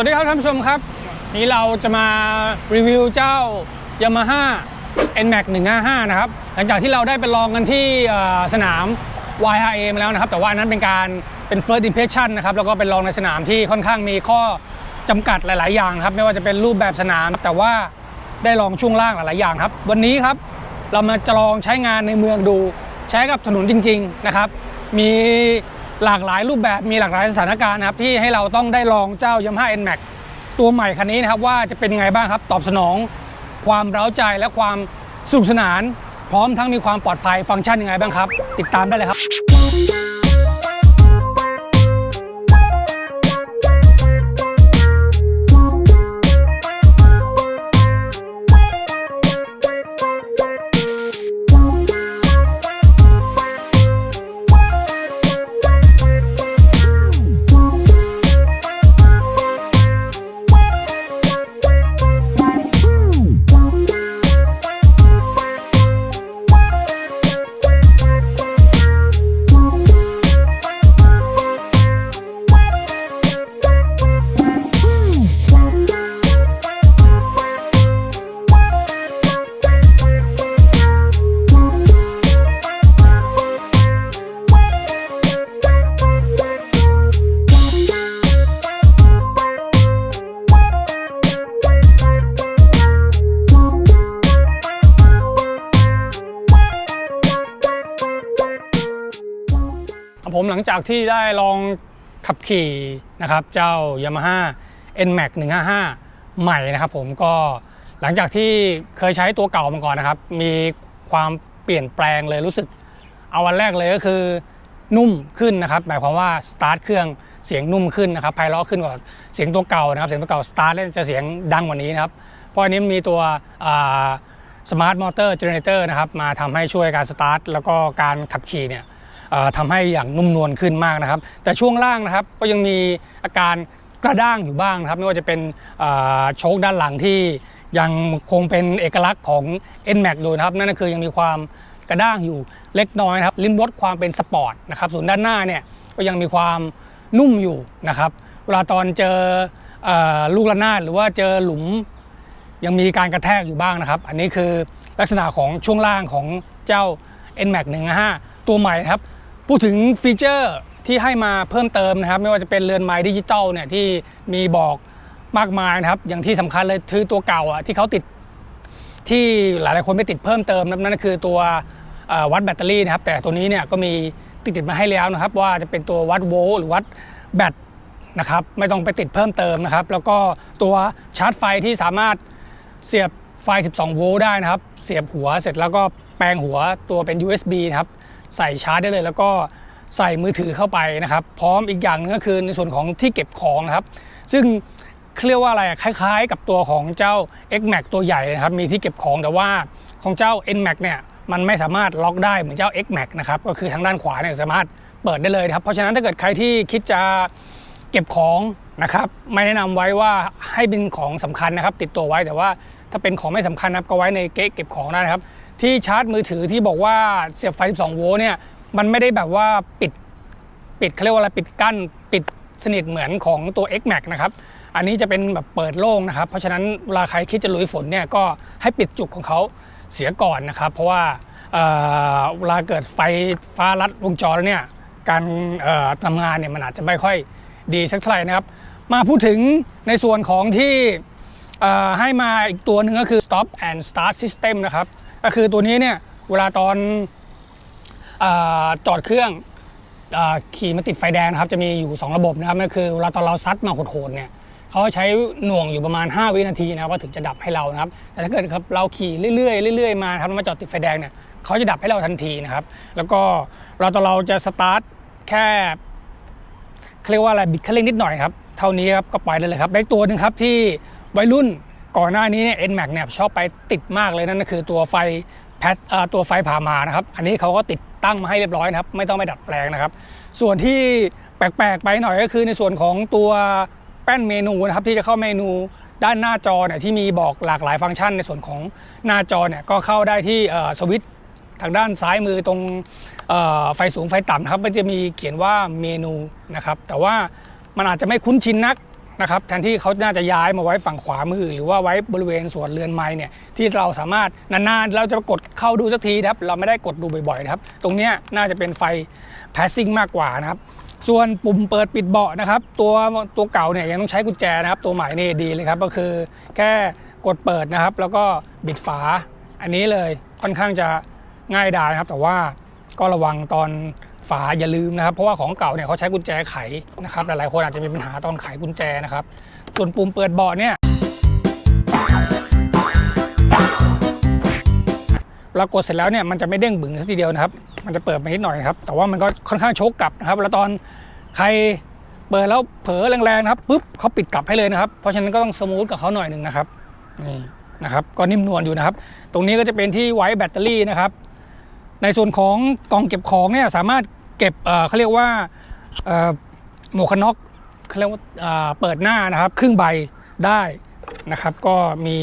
วัสดีครับท่านผู้ชมครับ นี้เราจะมารีวิวเจ้า Yamaha NMAX 155 นะครับ หลังจากที่เราได้ไปลองกันที่สนาม YRA มาแล้วนะครับ แต่ว่าอันนั้นเป็นการเป็น first impression นะครับ แล้วก็เป็นลองในสนามที่ค่อนข้างมีข้อจำกัดหลาย ๆ อย่างครับ ไม่ว่าจะเป็นรูปแบบสนาม แต่ว่าได้ลองช่วงล่างหลาย ๆ อย่างครับ วันนี้ครับเรามาจะลองใช้งานในเมืองดู ใช้กับถนนจริง ๆ นะครับ มี หลากหลายรูปแบบมีหลากหลายสถานการณ์นะครับที่ให้เราต้องได้ลองเจ้า Yamaha NMAX ตัวใหม่คันนี้นะครับว่าจะเป็นยังไงบ้างครับตอบสนอง ความเร้าใจและความสนุกสนาน พร้อมทั้งมีความปลอดภัยฟังก์ชันยังไงบ้างครับ ติดตามได้เลยครับ ผมหลังจากที่ได้ลองขับขี่นะครับเจ้า Yamaha NMAX 155 ใหม่นะครับผมก็หลังจากที่เคยใช้ตัวเก่ามาก่อนนะครับ มีความเปลี่ยนแปลงเลยรู้สึกเอาวันแรกเลยก็คือนุ่มขึ้นนะครับหมายความว่าสตาร์ทเครื่องเสียงนุ่มขึ้นนะครับไพเราะขึ้นกว่าเสียงตัวเก่านะครับ เสียงตัวเก่าสตาร์ทแล้วจะเสียงดังกว่านี้นะครับ เพราะอันนี้มีตัวสมาร์ทมอเตอร์เจเนเรเตอร์นะครับมาทำให้ช่วยการสตาร์ทแล้วก็การขับขี่เนี่ย ทำให้อย่างนุ่มนวลขึ้นมากนะครับ แต่ช่วงล่างนะครับก็ยังมีอาการกระด้างอยู่บ้างนะครับ ไม่ว่าจะเป็นโชคด้านหลังที่ยังคงเป็นเอกลักษณ์ของ NMAX อยู่นะครับ นั่นก็คือยังมีความกระด้างอยู่เล็กน้อยนะครับลิ้มรสความเป็นสปอร์ตนะครับส่วนด้านหน้าเนี่ยก็ยังมีความนุ่มอยู่นะครับเวลาตอนเจออลูกระนาดหรือว่าเจอหลุมยังมีการกระแทกอยู่บ้างนะครับ อันนี้คือลักษณะของช่วงล่างของเจ้า NMAX 155ตัวใหม่นะครับ พูดถึงฟีเจอร์ที่ให้มาเพิ่มเติมนะครับ ไม่ว่าจะเป็นเรือนไม้ดิจิตอลเนี่ยที่มีบอกมากมายนะครับ อย่างที่สำคัญเลยคือตัวเก่าอะที่เขาติดที่หลายๆคนไม่ติดเพิ่มเติมนะครับนั่นก็คือตัววัดแบตเตอรี่นะครับ แต่ตัวนี้เนี่ยก็มีติดติดมาให้แล้วนะครับ ว่าจะเป็นตัววัดโวลต์หรือวัดแบตนะครับไม่ต้องไปติดเพิ่มเติมนะครับ แล้วก็ตัวชาร์จไฟที่สามารถเสียบไฟ 12 โวลต์ได้นะครับ เสียบหัวเสร็จแล้วก็แปลงหัวตัวเป็น USB นะครับ ใส่ชาร์จได้เลย แล้วก็ใส่มือถือเข้าไปนะครับ พร้อมอีกอย่างหนึงก็คือในส่วนของที่เก็บของนะครับ ซึ่งเรียกว่าอะไรคล้ายๆ กับตัวของเจ้า X Max ตัวใหญ่นะครับ มีที่เก็บของแต่ว่าของเจ้า N Max เนี่ยมันไม่สามารถล็อกได้เหมือนเจ้า X Max นะครับก็คือทางด้านขวาเนี่ยสามารถเปิดได้เลยครับเพราะฉะนั้นถ้าเกิดใครที่คิดจะเก็บของนะครับไม่แนะนำไว้ว่าให้เป็นของสำคัญนะครับ ติดตัวไว้แต่ว่าถ้าเป็นของไม่สำคัญนะครับก็ไว้ในเก๊ะเก็บของได้นะครับ ที่ชาร์จมือถือที่บอกว่าเสียบไฟ 12 โวลต์เนี่ยมันไม่ได้แบบว่าปิดปิดเขาเรียกว่าอะไรปิดกั้นปิดสนิทเหมือนของตัว X Max นะครับอันนี้จะเป็นแบบเปิดโล่งนะครับ เพราะฉะนั้นเวลาใครคิดจะลุยฝนเนี่ยก็ให้ปิดจุกของเขาเสียก่อนนะครับ เพราะว่าเวลาเกิดไฟฟ้าลัดวงจรเนี่ยการทำงานเนี่ยมันอาจจะไม่ค่อยดีสักเท่าไหร่นะครับ มาพูดถึงในส่วนของที่ให้มาอีกตัวหนึ่งก็คือ stop and start system นะครับ ก็คือตัวนี้เนี่ยเวลาตอนอจอดเครื่องอขี่มาติดไฟแดงครับจะมีอยู่ 2 ระบบนะครับนั่นคือเวลาตอนเราซัดมาโหดๆเนี่ยเขาใช้หน่วงอยู่ประมาณ 5 วินาทีนะครับว่าถึงจะดับให้เรานะครับ แต่ถ้าเกิดครับเราขี่เรื่อยๆเรื่อยๆมาครับมาจอดติดไฟแดงเนี่ยเขาจะดับให้เราทันทีนะครับ แล้วก็เวลาตอนเราจะสตาร์ทแค่เรียกว่าอะไรบิดคันเร่งนิดหน่อยครับเท่านี้ครับก็ไปได้เลยครับได้ตัวหนึ่งครับที่วัยรุ่น ก่อนหน้านี้เนี่ย NMAX เนี่ยชอบไปติดมากเลยนั่นก็คือตัวไฟแพสตัวไฟผ่ามานะครับ อันนี้เขาก็ติดตั้งมาให้เรียบร้อยนะครับ ไม่ต้องไปดัดแปลงนะครับ ส่วนที่แปลกๆไปหน่อยก็คือในส่วนของตัวแป้นเมนูนะครับที่จะเข้าเมนูด้านหน้าจอเนี่ยที่มีบอกหลากหลายฟังก์ชัน ในส่วนของหน้าจอเนี่ยก็เข้าได้ที่สวิตช์ทางด้านซ้ายมือตรงไฟสูงไฟต่ำนะครับมันจะมีเขียนว่าเมนูนะครับแต่ว่ามันอาจจะไม่คุ้นชินนัก นะครับแทนที่เขาน่าจะย้ายมาไว้ฝั่งขวามือ หรือว่าไว้บริเวณส่วนเรือนไม้เนี่ยที่เราสามารถนานๆเราจะกดเข้าดูสักทีครับเราไม่ได้กดดูบ่อยๆครับตรงนี้น่าจะเป็นไฟ passing มากกว่านะครับส่วนปุ่มเปิดปิดเบาะนะครับตัวตัวเก่าเนี่ยยังต้องใช้กุญแจนะครับตัวใหม่นี่ดีเลยครับก็คือแค่กดเปิดนะครับ แล้วก็บิดฝาอันนี้เลยค่อนข้างจะง่ายดายนะครับ แต่ว่าก็ระวังตอน ฝาอย่าลืมนะครับ เพราะว่าของเก่าเนี่ยเขาใช้กุญแจไขนะครับหลายๆคนอาจจะมีปัญหาตอนไขกุญแจนะครับ ส่วนปุ่มเปิดเบาะเนี่ยเวลากดเสร็จแล้วเนี่ยมันจะไม่เด้งบึ๋งสักทีเดียวนะครับ มันจะเปิดมานิดหน่อยครับ แต่ว่ามันก็ค่อนข้างโชกกลับนะครับ แล้วตอนใครเปิดแล้วเผลอแรงๆนะครับปุ๊บเขาปิดกลับให้เลยนะครับ เพราะฉะนั้นก็ต้องสมูทกับเขาหน่อยหนึ่งนะครับนี่นะครับก็นิ่มนวลอยู่นะครับ ตรงนี้ก็จะเป็นที่ไว้แบตเตอรี่นะครับ ในส่วนของกล่องเก็บของเนี่ยสามารถ เก็บเขาเรียกว่าหมวกกันน็อกเขาเรียกว่าเปิดหน้านะครับ ครึ่งใบได้นะครับ ก็มี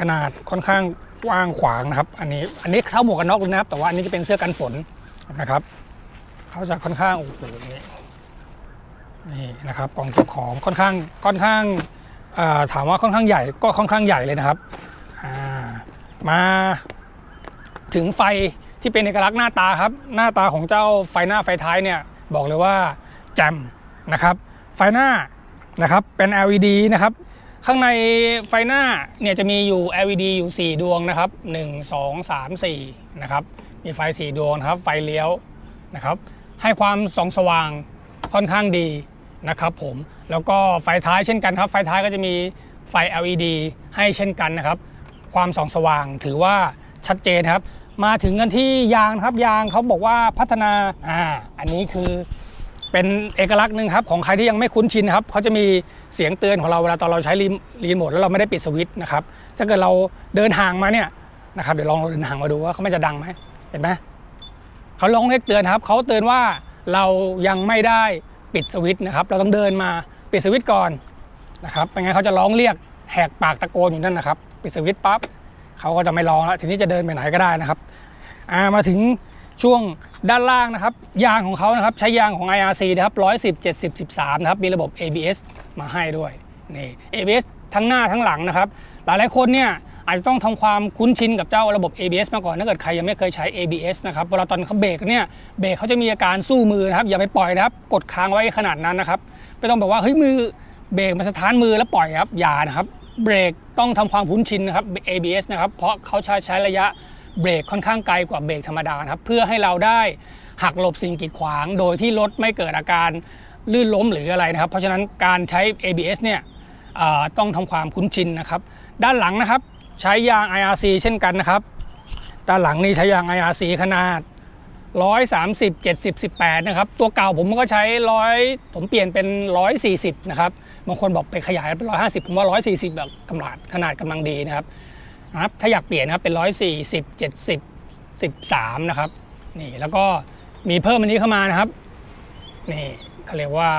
ขนาดค่อนข้างกว้างขวางนะครับ อันนี้อันนี้เท่าหมวกกันน็อกเลยนะครับ แต่ว่าอันนี้จะเป็นเสื้อกันฝนนะครับเขาจะค่อนข้างโอ้โหนี่นี่นะครับกล่องเก็บของค่อนข้างค่อนข้างถามว่าค่อนข้างใหญ่ก็ค่อนข้างใหญ่เลยนะครับมาถึงไฟ ที่เป็นเอกลักษณ์หน้าตาครับ หน้าตาของเจ้าไฟหน้าไฟท้ายเนี่ยบอกเลยว่าแจ่มนะครับ ไฟหน้านะครับเป็น LED นะครับ ข้างในไฟหน้าเนี่ยจะมีอยู่ LED อยู่ 4 ดวงนะครับ 1 2 3 4นะครับ มีไฟ 4 ดวงนะครับ ไฟเลี้ยวนะครับ ให้ความส่องสว่างค่อนข้างดีนะครับผม แล้วก็ไฟท้ายเช่นกันครับ ไฟท้ายก็จะมีไฟ LED ให้เช่นกันนะครับ ความส่องสว่างถือว่าชัดเจนครับ มาถึงกันที่ยางครับยางเขาบอกว่าพัฒนาอ่าอันนี้คือเป็นเอกลักษณ์หนึ่งครับของใครที่ยังไม่คุ้นชินครับเขาจะมีเสียงเตือนของเราเวลาตอนเราใช้รีโมทแล้วเราไม่ได้ปิดสวิตช์นะครับถ้าเกิดเราเดินห่างมาเนี่ยนะครับเดี๋ยวลองเราเดินห่างมาดูว่าเขาไม่จะดังไหมเห็นไหมเขาลองเรียกเตือนครับเขาเตือนว่าเรายังไม่ได้ปิดสวิตช์นะครับเราต้องเดินมาปิดสวิตช์ก่อนนะครับไม่งั้นเขาจะร้องเรียกแหกปากตะโกนอยู่นั่นนะครับ ปิดสวิตช์ปั๊บ เขาก็จะไม่ร้องแล้วทีนี้จะเดินไปไหนก็ได้นะครับอ่ามาถึงช่วงด้านล่างนะครับ ยางของเขานะครับใช้ยางของ IRC นะครับ110 70 13นะครับมีระบบ ABS มาให้ด้วยนี่ ABS ทั้งหน้าทั้งหลังนะครับ หลายหลายคนเนี่ยอาจจะต้องทำความคุ้นชินกับเจ้าระบบ ABS มาก่อนถ้าเกิดใครยังไม่เคยใช้ ABS นะครับเวลาตอนเขาเบรกเนี่ยเบรกเขาจะมีอาการสู้มือนะครับอย่าไปปล่อยนะครับ กดค้างไว้ขนาดนั้นนะครับ ไม่ต้องแบบว่าเฮ้ยมือเบรกมันสถานมือแล้วปล่อยครับอย่านะครับ เบรกต้องทำความคุ้นชินนะครับ ABS นะครับเพราะเขาใช้ใช้ระยะเบรกค่อนข้างไกลกว่าเบรกธรรมดาครับเพื่อให้เราได้หักหลบสิ่งกีดขวาง โดยที่รถไม่เกิดอาการลื่นล้มหรืออะไรนะครับ เพราะฉะนั้นการใช้ ABS เนี่ยต้องทำความคุ้นชินนะครับ ด้านหลังนะครับใช้ยาง IRC เช่นกันนะครับ ด้านหลังนี่ใช้ยาง IRC ขนาด 130 70 18นะครับตัวเก่าผมก็ใช้100ผมเปลี่ยนเป็น 140นะครับบางคนบอกไปขยายเป็น 150 ผมว่า 140 แบบกำลังขนาดกำลังดีนะครับนะครับถ้าอยากเปลี่ยนนะครับเป็น 140 70 13นะครับนี่แล้วก็มีเพิ่มอันนี้เข้ามานะครับนี่เขาเรียกว่า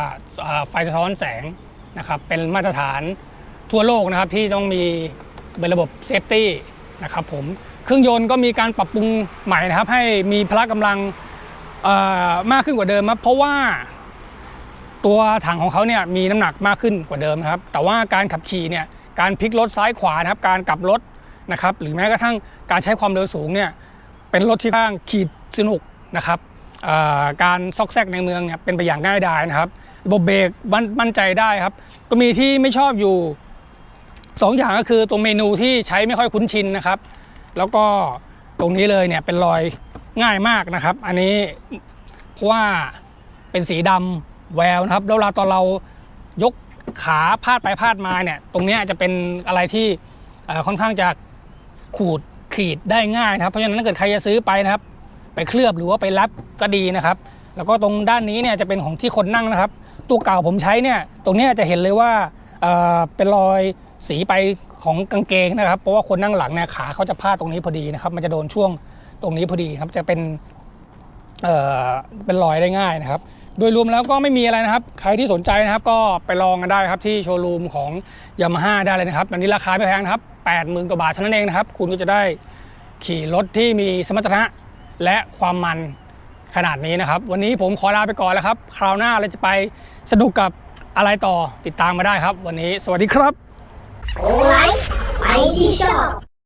อ่าไฟสะท้อนแสงนะครับเป็นมาตรฐานทั่วโลกนะครับที่ต้องมีเป็นระบบเซฟตี้ นะครับผมเครื่องยนต์ก็มีการปรับปรุงใหม่นะครับ ให้มีพละกำลังมากขึ้นกว่าเดิมครับเพราะว่าตัวถังของเขาเนี่ยมีน้ำหนักมากขึ้นกว่าเดิมครับ แต่ว่าการขับขี่เนี่ยการพลิกรถซ้ายขวานะครับ การกลับรถนะครับหรือแม้กระทั่งการใช้ความเร็วสูงเนี่ยเป็นรถที่ข้างขี่สนุกนะครับการซอกแซกในเมืองเนี่ยเป็นไปอย่างง่ายดายนะครับระบบเบรกมั่นใจได้ครับ ก็มีที่ไม่ชอบอยู่ สองอย่างก็คือตัวเมนูที่ใช้ไม่ค่อยคุ้นชินนะครับ แล้วก็ตรงนี้เลยเนี่ยเป็นรอยง่ายมากนะครับ อันนี้เพราะว่าเป็นสีดำแววนะครับแล้วเวลาตอนเรายกขาพาดไปพาดมาเนี่ยตรงนี้จะเป็นอะไรที่ค่อนข้างจะขูดขีดได้ง่ายนะครับเพราะฉะนั้นถ้าเกิดใครจะซื้อไปนะครับ ไปเคลือบหรือว่าไปรับก็ดีนะครับ แล้วก็ตรงด้านนี้เนี่ยจะเป็นของที่คนนั่งนะครับ ตัวเก่าผมใช้เนี่ยตรงนี้จะเห็นเลยว่าเเป็นรอย สีไปของกางเกงนะครับ เพราะว่าคนนั่งหลังเนี่ยขาเขาจะพาดตรงนี้พอดีนะครับ มันจะโดนช่วงตรงนี้พอดีครับ จะเป็นเอ่อเป็นรอยได้ง่ายนะครับ โดยรวมแล้วก็ไม่มีอะไรนะครับ ใครที่สนใจนะครับ ก็ไปลองกันได้ครับที่โชว์รูมของยามาฮ่าได้เลยนะครับตอนนี้ราคาไม่แพงนะครับ80,000กว่าบาทเท่านั้นเองนะครับ คุณก็จะได้ขี่รถที่มีสมรรถนะและความมันขนาดนี้นะครับ วันนี้ผมขอลาไปก่อนแล้วครับ คราวหน้าเราจะไปสนุกกับอะไรต่อติดตามมาได้ครับ วันนี้สวัสดีครับ All right, I show.